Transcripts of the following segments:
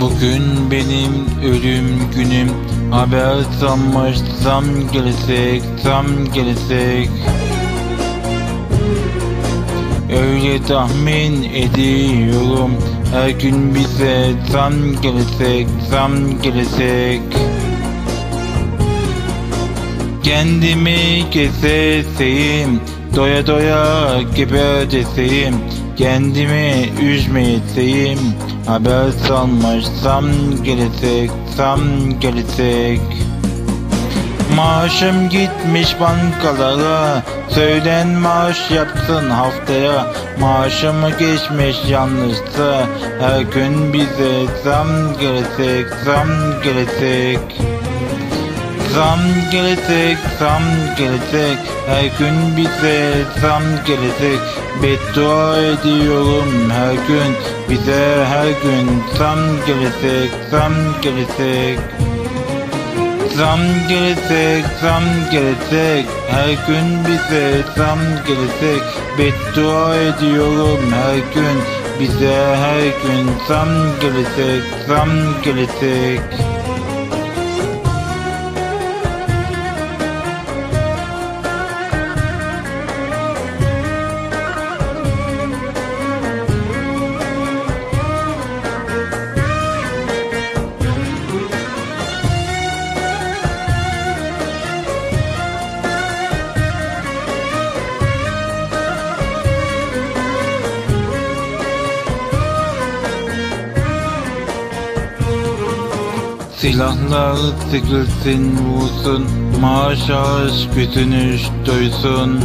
Bugün benim ölüm günüm. Haber sanmış zam gelecek zam gelecek. Öyle tahmin ediyorum. Her gün bize zam gelecek zam gelecek. Kendimi gezeseyim Doya doya geberdeseyim Kendimi üzmeyeseyim Haber salmış zam gelecek zam gelecek. Maaşım gitmiş bankalara Söylen maaş yapsın haftaya. Maaşımı geçmiş yanlışsa Her gün bize zam gelecek zam gelecek Zam gelecek, zam gelecek. Her gün bize zam gelecek. Beddua ediyorum her gün. Bize her gün zam gelecek, zam gelecek. Zam gelecek, zam gelecek. Her gün bize zam gelecek. Beddua ediyorum her gün. Bize her gün zam gelecek, zam gelecek Silahlar sıkılsın vursun. Maaş ağaç götünüş doysun.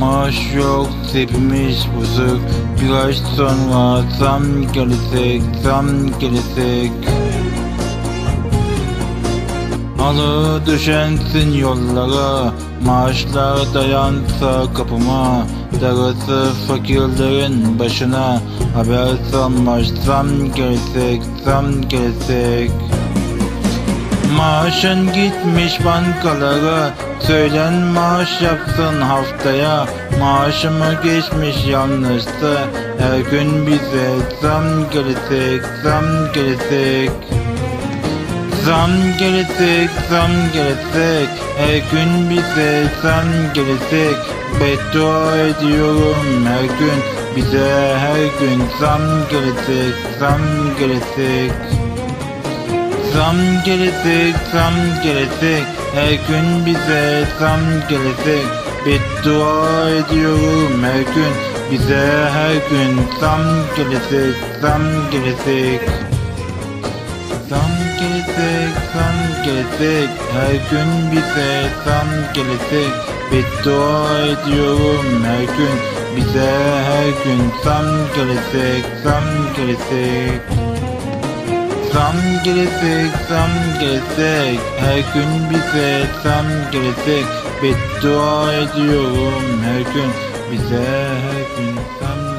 Maaş yok tepmiş bozuk. Bir ay sonra zam gelecek zam gelecek Halı düşensin yollara Maaşlar dayansa kapıma Darısı fakirlerin başına. Haber sanmış zam gelecek zam gelecek Maaşın gitmiş bankalara Söylen maaş yapsın haftaya. Maaşımı geçmiş yanlışsa Her gün bize zam gelecek zam gelecek Zam gelecek, zam gelecek. Her gün bize zam gelecek. Beddua ediyorum her gün. Bize her gün zam gelecek, zam gelecek. Zam gelecek, zam gelecek. Her gün bize zam gelecek. Beddua ediyorum her gün. Bize her gün zam gelecek, zam gelecek Zam gelecek, zam gelecek. Her gün bize zam gelecek. Beddua ediyorum her gün. Bize her gün zam gelecek, zam gelecek. Zam gelecek, zam gelecek. Her gün bize zam gelecek. Beddua ediyorum her gün. Bize her gün zam